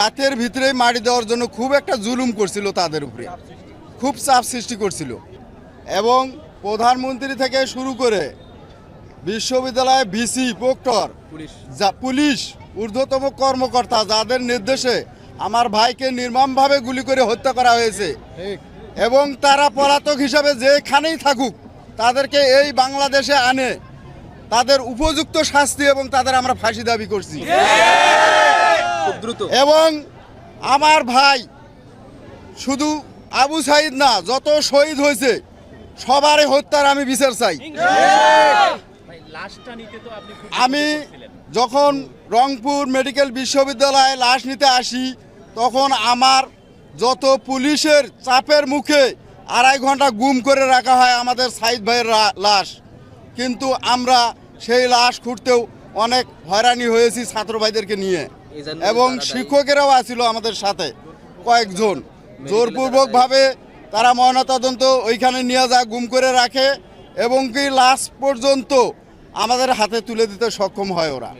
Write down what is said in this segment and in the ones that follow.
রাতের ভিতরেই মারি দেওয়ার জন্য খুব একটা জুলুম করছিল তাদের উপরে। খুব চাপ সৃষ্টি করছিল। এবং প্রধানমন্ত্রী থেকে শুরু করে বিশ্ববিদ্যালয়ে ভিসি প্রক্টর যা পুলিশ ঊর্ধ্বতম কর্মকর্তা যাদের নির্দেশে আমার ভাইকে নির্মমভাবে গুলি করে হত্যা করা হয়েছে। এবং তারা পলাতক হিসাবে যেখানেই থাকুক তাদেরকে এই বাংলাদেশে আনে। তাদের উপযুক্ত শাস্তি এবং তাদের আমরা ফাঁসি দাবি করছি। এবং আমার ভাই শুধু আবু সাইদ না যত শহীদ হয়েছে সবারই হত্যার আমি বিচার চাই। ভাই লাশটা নিতে তো আপনি খুব আমি যখন রংপুর মেডিকেল বিশ্ববিদ্যালয়ে লাশ নিতে আসি তখন আমার যত পুলিশের চাপের মুখে আড়াই ঘণ্টা গুম করে রাখা হয় আমাদের সাইদ ভাইয়ের লাশ। কিন্তু আমরা সেই লাশ খুঁড়তেও অনেক হয়রানি হয়েছি ছাত্র ভাইদেরকে নিয়ে। এবং শিক্ষকেরাও আছিল আমাদের সাথে কয়েকজন। জোরপূর্বকভাবে তারা ময়নাতদন্ত ওইখানে নিয়ে যা গুম করে রাখে এবং কি লাস্ট পর্যন্ত আমাদের হাতে তুলে দিতে সক্ষম হয় ওরা।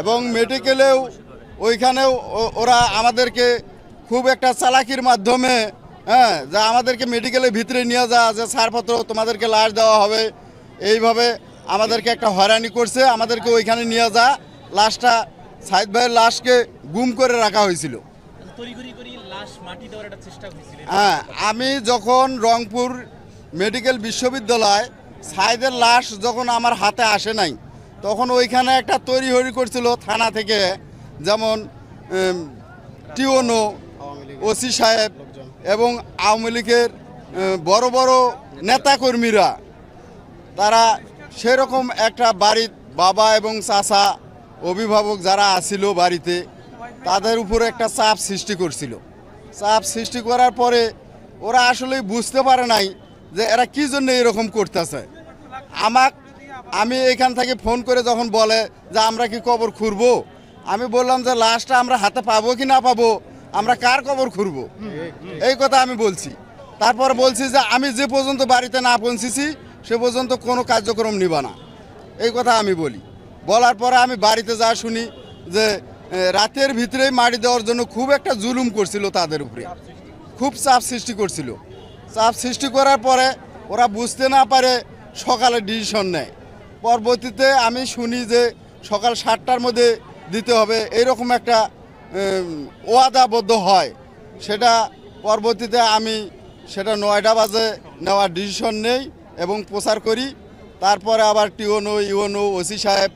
এবং মেডিকেলেও ওইখানেও ওরা আমাদেরকে খুব একটা চালাকির মাধ্যমে হ্যাঁ যা আমাদেরকে মেডিকেলের ভিতরে নিয়ে যা যে ছাড়পত্র তোমাদেরকে লাশ দেওয়া হবে এইভাবে আমাদেরকে একটা হয়রানি করছে আমাদেরকে ওইখানে নিয়ে যা লাশটা সাইদ ভাইয়ের লাশকে গুম করে রাখা হয়েছিল। হ্যাঁ আমি যখন রংপুর মেডিকেল বিশ্ববিদ্যালয় সাইদের লাশ যখন আমার হাতে আসে নাই তখন ওইখানে একটা তৈরি হরি করছিল থানা থেকে যেমন টিওনো ওসি সাহেব এবং আওয়ামী লীগের বড় বড় নেতাকর্মীরা। তারা সেরকম একটা বাড়ির বাবা এবং চাচা অভিভাবক যারা আসিল বাড়িতে, তাদের উপরে একটা চাপ সৃষ্টি করছিল। চাপ সৃষ্টি করার পরে ওরা আসলে বুঝতে পারে নাই যে এরা কি জন্য এরকম করতেছে। আমাক, আমি এখান থেকে ফোন করে যখন বলে যে আমরা কি কবর খুঁড়বো, আমি বললাম যে লাশটা আমরা হাতে পাবো কি না পাবো, আমরা কার কবর খুঁড়বো? এই কথা আমি বলছি। তারপর বলছি যে আমি যে পর্যন্ত বাড়িতে না পৌঁছেছি, সে পর্যন্ত কোনো কার্যক্রম নিব না। এই কথা আমি বলি। বলার পরে আমি বাড়িতে যা শুনি যে রাতের ভিতরেই মারি দেওয়ার জন্য খুব একটা জুলুম করছিল তাদের উপরে। খুব চাপ সৃষ্টি করছিল। চাপ সৃষ্টি করার পরে ওরা বুঝতে না পারে সকালে ডিসিশন নেয়। পরবর্তীতে আমি শুনি যে, সকাল সাতটার মধ্যে দিতে হবে। এরকম একটা ওয়াদাবদ্ধ হয়। সেটা পরবর্তীতে আমি সেটা নয়টা বাজে নেওয়ার ডিসিশন নেই এবং প্রচার করি। তারপরে আবার টিওনো ইউনো ওসি সাহেব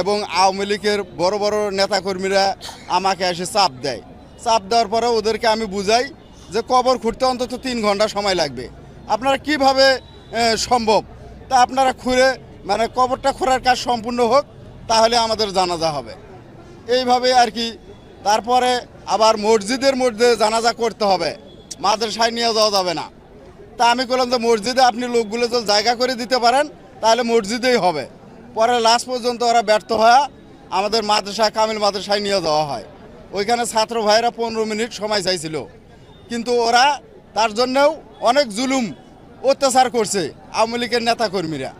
এবং আওয়ামী লীগের বড় বড় নেতাকর্মীরা আমাকে এসে চাপ দেয়। চাপ দেওয়ার পরে ওদেরকে আমি বুঝাই যে কবর খুঁড়তে অন্তত তিন ঘণ্টা সময় লাগবে। আপনারা কীভাবে সম্ভব? তা আপনারা খুঁড়ে মানে কবরটা খোঁড়ার কাজ সম্পূর্ণ হোক, তাহলে আমাদের জানাজা হবে। এইভাবে আর কি। তারপরে আবার মসজিদের মধ্যে জানাজা করতে হবে। মাদ্রাসায় নিয়ে যাওয়া যাবে না। তা আমি বললাম যে মসজিদে আপনি লোকগুলো যদি জায়গা করে দিতে পারেন, তাহলে মসজিদেই হবে। পরে লাস্ট পর্যন্ত ওরা ব্যর্থ হওয়া আমাদের মাদ্রাসা কামিল মাদ্রাসায় নিয়ে যাওয়া হয়। ওইখানে ছাত্র ভাইরা পনেরো মিনিট সময় চাইছিল। কিন্তু ওরা তার জন্যেও অনেক জুলুম, অত্যাচার করছে আওয়ামী লীগের নেতাকর্মীরা।